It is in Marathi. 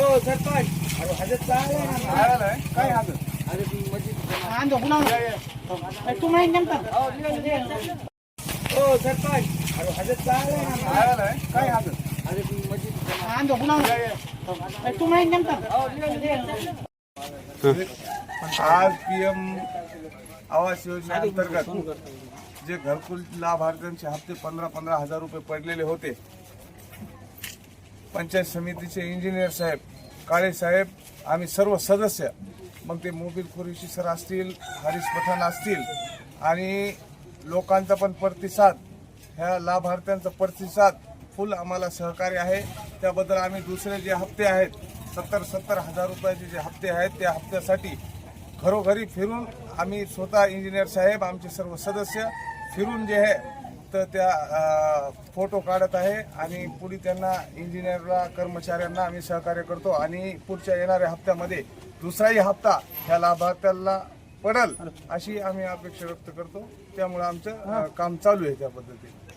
हो सरपंच. अरे हजर चाललंय ना. काय हजर? अरे ती मस्जिद तुम्ही नेमका हो. सरपंच. अरे हजर चाललंय ना. काय हजर? अरे ती नेमका आज पीएम आवास योजनेअंतर्गत जे घरकुल लाभार्थ्यांचे हप्ते पंधरा पंधरा हजार रुपये पडलेले होते पंचायत समितीचे इंजिनियर साहेब काळे साहेब आम्ही सर्व सदस्य. मग ते मोबिल कुरेशी सर असतील हरीश पठाण असतील आणि लोकांचा पण प्रतिसाद ह्या लाभार्थ्यांचा प्रतिसाद फुल आम्हाला सहकार्य आहे. त्याबद्दल आम्ही दुसरे जे हप्ते आहेत सत्तर सत्तर हजार रुपयाचे जे हप्ते आहेत त्या हप्त्यासाठी घरोघरी फिरून आम्ही स्वतः इंजिनियर साहेब आमचे सर्व सदस्य फिरून जे आहे तर त्या फोटो काढत आहे आणि पुढे त्यांना इंजिनियरला कर्मचाऱ्यांना आम्ही सहकार्य करतो आणि पुढच्या येणाऱ्या हप्त्यामध्ये दुसराही हप्ता ह्या लाभार्थ्याला पडल अशी आम्ही अपेक्षा व्यक्त करतो. त्यामुळे आमचं काम चालू आहे त्या पद्धतीने.